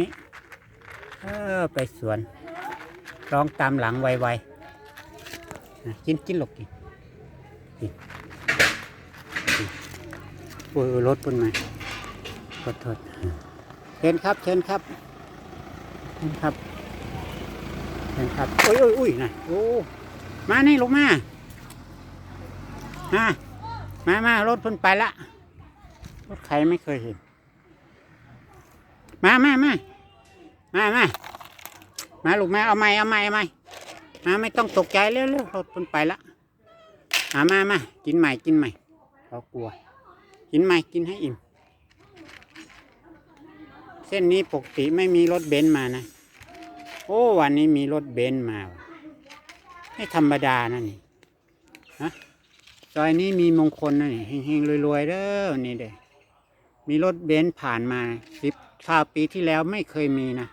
นี่เออไปสวนร้องตามหลังไวๆนะกินกินหลกกินกินกินโอ้ยรถปุ่นมาขอโทษเชิญครับ เชิญครับเชิญครับเชิญครับโอ้ยโอ้ยโอ้ยนะโอ้มานี่ลงมามา มามารถพิ่นไปละรถใครไม่เคยเห็น มามามามามามาลูกแม่เอาไม้เอาไม้เอาไม้มาไม่ต้องตกใจเร็วเร็วรถมันไปละมามามากินใหม่กินใหม่เขากลัว กินใหม่กินให้อิ่ม เส้นนี้ปกติไม่มีรถเบนซ์มานะ โอ้วันนี้มีรถเบนซ์มา ไม่ธรรมดานะนี่ฮะซอยนี้มีมงคลนะนี่เฮงๆรวยๆเด้อนี่เด้มีรถเบนซ์ผ่านมาสิบ ชาวปีที่แล้วไม่เคยมีนะ